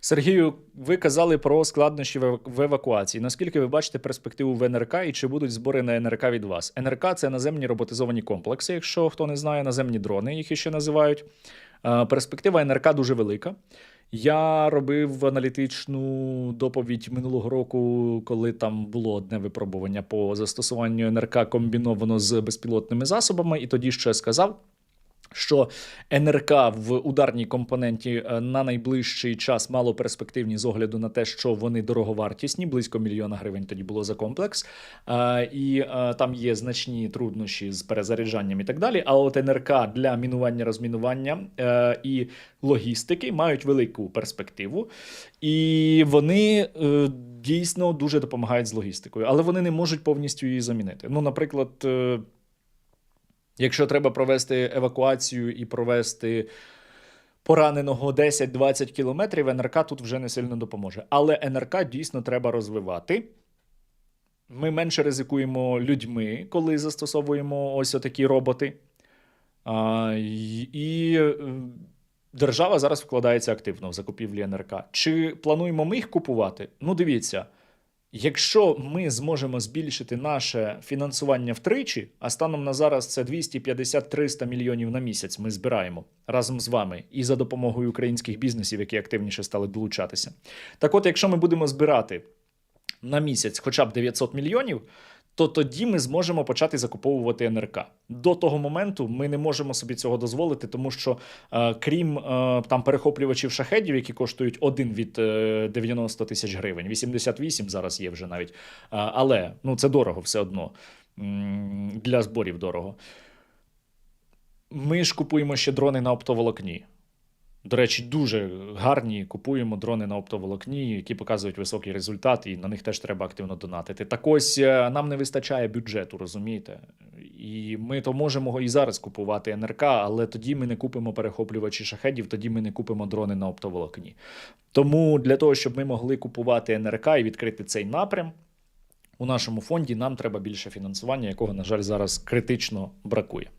Сергію, ви казали про складнощі в евакуації. Наскільки ви бачите перспективу в НРК і чи будуть збори на НРК від вас? НРК це наземні роботизовані комплекси, якщо хто не знає, наземні дрони, їх іще називають. Перспектива НРК дуже велика. Я робив аналітичну доповідь минулого року, коли там було одне випробування по застосуванню НРК комбіновано з безпілотними засобами, і тоді ще сказав, що НРК в ударній компоненті е, на найближчий час мало перспективні з огляду на те, що вони дороговартісні, близько мільйона гривень тоді було за комплекс. Е, І е, там є значні труднощі з перезаряджанням і так далі. А от НРК для мінування розмінування і логістики мають велику перспективу, і вони дійсно дуже допомагають з логістикою, але вони не можуть повністю її замінити. Ну, наприклад. Якщо треба провести евакуацію і провести пораненого 10-20 кілометрів, НРК тут вже не сильно допоможе. Але НРК дійсно треба розвивати. Ми менше ризикуємо людьми, коли застосовуємо ось отакі роботи. А, і, і е, держава зараз вкладається активно в закупівлі НРК. Чи плануємо ми їх купувати? Ну, дивіться. Якщо ми зможемо збільшити наше фінансування втричі, а станом на зараз це 250-300 мільйонів на місяць ми збираємо разом з вами і за допомогою українських бізнесів, які активніше стали долучатися. Так от, якщо ми будемо збирати на місяць хоча б 900 мільйонів, то тоді ми зможемо почати закуповувати НРК. До того моменту ми не можемо собі цього дозволити, тому що е, крім е, там перехоплювачів шахедів, які коштують один від е, 90 тисяч гривень, 88 зараз є вже навіть. Е, але ну це дорого все одно для зборів дорого. Ми ж купуємо ще дрони на оптоволокні. До речі, дуже гарні купуємо дрони на оптоволокні, які показують високий результат, і на них теж треба активно донатити. Так ось е, нам не вистачає бюджету, розумієте? І ми то можемо і зараз купувати НРК, але тоді ми не купимо перехоплювачі шахедів, тоді ми не купимо дрони на оптоволокні. Тому для того, щоб ми могли купувати НРК і відкрити цей напрям, у нашому фонді нам треба більше фінансування, якого, на жаль, зараз критично бракує.